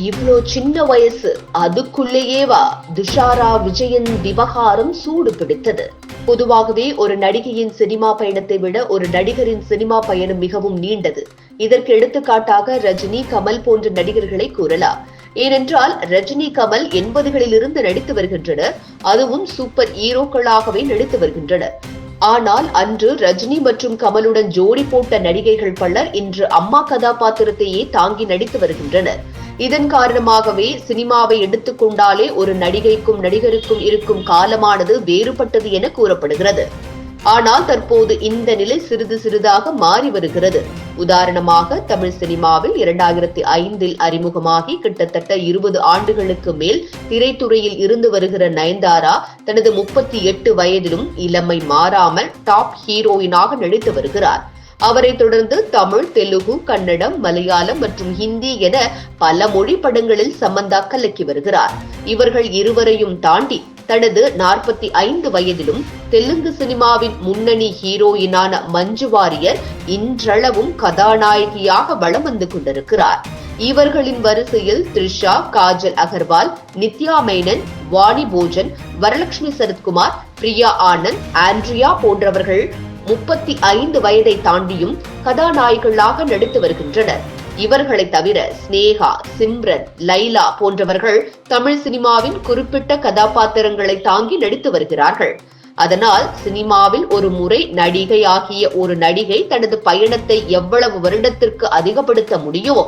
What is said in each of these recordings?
இவ்வளோ சின்ன வயசு அதுக்குள்ளேயேவா துஷாரா விஜயன் விவகாரம் சூடு பிடித்தது. பொதுவாகவே ஒரு நடிகையின் சினிமா பயணத்தை விட ஒரு நடிகரின் சினிமா பயணம் மிகவும் நீண்டது. இதற்கு எடுத்துக்காட்டாக ரஜினி கமல் போன்ற நடிகர்களை கூறலாம். ஏனென்றால் ரஜினி கமல் எண்பதுகளிலிருந்து நடித்து வருகின்றனர். அதுவும் சூப்பர் ஹீரோக்களாகவே நடித்து வருகின்றனர். ஆனால் அன்று ரஜினி மற்றும் கமலுடன் ஜோடி போட்ட நடிகைகள் பலர் இன்று அம்மா கதாபாத்திரத்தையே தாங்கி நடித்து வருகின்றனர். இதன் காரணமாகவே சினிமாவை எடுத்துக்கொண்டாலே ஒரு நடிகைக்கும் நடிகருக்கும் இருக்கும் காலமானது வேறுபட்டது என கூறப்படுகிறது. ஆனால் தற்போது இந்த நிலை சிறிது சிறிதாக மாறி வருகிறது. உதாரணமாக தமிழ் சினிமாவில் இரண்டாயிரத்தி ஐந்தில் அறிமுகமாகி கிட்டத்தட்ட இருபது ஆண்டுகளுக்கு மேல் திரைத்துறையில் இருந்து வருகிற நயன்தாரா தனது முப்பத்தி எட்டு வயதிலும் இளமை மாறாமல் டாப் ஹீரோயினாக நடித்து வருகிறார். அவரைத் தொடர்ந்து தமிழ் தெலுங்கு கன்னடம் மலையாளம் மற்றும் ஹிந்தி என பல மொழி படங்களில் சமந்தா கலக்கி வருகிறார். இவர்கள் இருவரையும் தாண்டி தனது நாற்பத்தி ஐந்து வயதிலும் தெலுங்கு சினிமாவின் முன்னணி ஹீரோயினான மஞ்சு வாரியர் இன்றளவும் கதாநாயகியாக வலம் வந்து கொண்டிருக்கிறார். இவர்களின் வரிசையில் த்ரிஷா காஜல் அகர்வால் நித்யா மேனன் வாணி போஜன் வரலட்சுமி சரத்குமார் பிரியா ஆனந்த் ஆண்ட்ரியா போன்றவர்கள் முப்பத்தி ஐந்து வயதை தாண்டியும் கதாநாயகிகளாக நடித்து வருகின்றனர். இவர்களை தவிர ஸ்னேகா சிம்ரன் லைலா போன்றவர்கள் தமிழ் சினிமாவின் குறிப்பிட்ட கதாபாத்திரங்களை தாங்கி நடித்து வருகிறார்கள். அதனால் சினிமாவில் ஒரு முறை நடிகை ஆகிய ஒரு நடிகை தனது பயணத்தை எவ்வளவு வருடத்திற்கு அதிகப்படுத்த முடியுமோ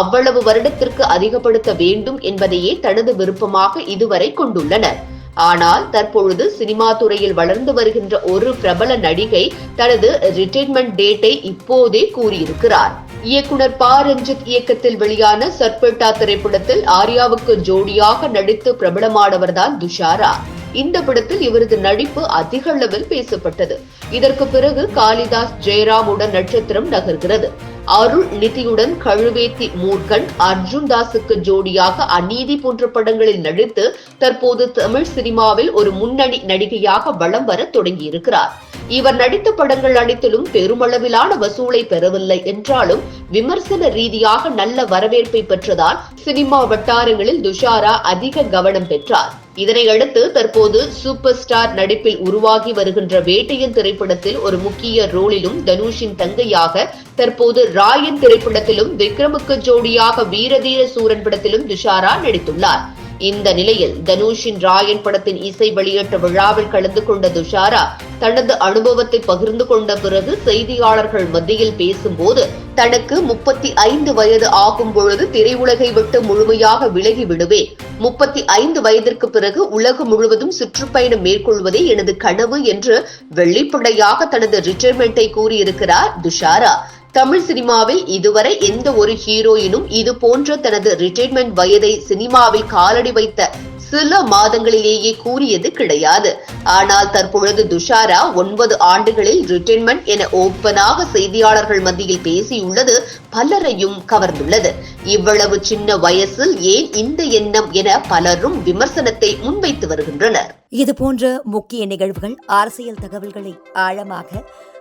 அவ்வளவு வருடத்திற்கு அதிகப்படுத்த வேண்டும் என்பதையே தனது விருப்பமாக இதுவரை கொண்டுள்ளனர். ஆனால் தற்பொழுது சினிமா துறையில் வளர்ந்து வருகின்ற ஒரு பிரபல நடிகை தனது ரிட்டைர்மெண்ட் டேட்டை இப்போதே கூறியிருக்கிறார். இயக்குனர் ப. ரஞ்சித் இயக்கத்தில் வெளியான சர்பெட்டா திரைப்படத்தில் ஆர்யாவுக்கு ஜோடியாக நடித்து பிரபலமானவர்தான் துஷாரா. இந்த படத்தில் இவரது நடிப்பு அதிக அளவில் பேசப்பட்டது. இதற்கு பிறகு காளிதாஸ் ஜெயராமுடன் நட்சத்திரம் நகர்கிறது. அருள் நிதியுடன் கழுவேத்தி மூர்க்கன் அர்ஜுன் தாஸுக்கு ஜோடியாக அநீதி போன்ற படங்களில் நடித்து தற்போது தமிழ் சினிமாவில் ஒரு முன்னணி நடிகையாக வலம் வர தொடங்கியிருக்கிறார். இவர் நடித்த படங்கள் அனைத்திலும் பெருமளவிலான வசூலை பெறவில்லை என்றாலும் விமர்சன ரீதியாக நல்ல வரவேற்பை பெற்றதால் சினிமா வட்டாரங்களில் துஷாரா அதிக கவனம் பெற்றார். இதனை அடுத்து தற்போது சூப்பர் ஸ்டார் நடிப்பில் உருவாகி வருகின்ற வேட்டையன் திரைப்படத்தில் ஒரு முக்கிய ரோலிலும் தனுஷின் தங்கையாக தற்போது ராயன் திரைப்படத்திலும் விக்ரமுக்கு ஜோடியாக வீரதீர சூரன் படத்திலும் துஷாரா நடித்துள்ளார். இந்த நிலையில் தனுஷின் ராயன் படத்தின் இசை வெளியீட்டு விழாவில் கலந்து கொண்ட துஷாரா தனது அனுபவத்தை பகிர்ந்து கொண்ட பிறகு செய்தியாளர்கள் மத்தியில் பேசும்போது தனக்கு முப்பத்தி ஐந்து வயது ஆகும் பொழுது திரையுலகை விட்டு முழுமையாக விலகி விடுவேன் முப்பத்தி ஐந்து வயதிற்கு பிறகு உலகம் முழுவதும் சுற்றுப்பயணம் மேற்கொள்வதே எனது கனவு என்று வெள்ளிப்படையாக தனது ரிட்டையர்மெண்ட்டை கூறியிருக்கிறார் துஷாரா. தமிழ் சினிமாவில் இதுவரை எந்த ஒரு ஹீரோயினும் இது போன்ற தனது ரிட்டைர்மெண்ட் வயதை சினிமாவில் காலடி வைத்த சில மாதங்களிலேயே கூறியது கிடையாது. ஆனால் தற்பொழுது துஷாரா ஒன்பது ஆண்டுகளில் ரிட்டைர்மெண்ட் என ஓப்பனாக செய்தியாளர்கள் மத்தியில் பேசியுள்ளது பலரையும் கவர்ந்துள்ளது. இவ்வளவு சின்ன வயசில் ஏன் இந்த எண்ணம் என பலரும் விமர்சனத்தை முன்வைத்து வருகின்றனர். இது போன்ற முக்கிய நிகழ்வுகள் அரசியல் தகவல்களை ஆழமாக